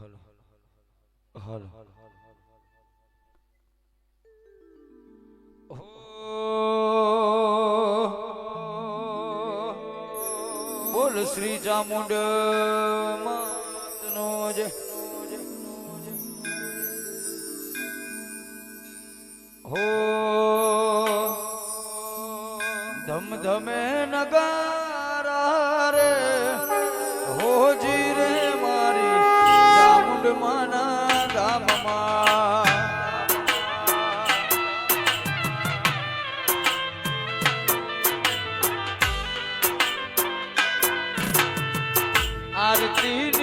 Hello hello. બોલ શ્રી ચામુંડ માતનો જે હો. ધમ ધમે નગા પદ્માના ધામમાં આરતી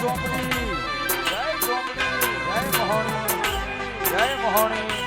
જોગણી જય જોગણી જય મહોણી જય મહોણી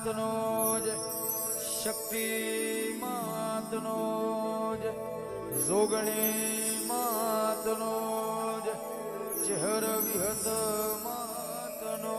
માતનો જ શક્તિ માતનો જ જોગણી માતનો જ ચહેર વિહત માતનો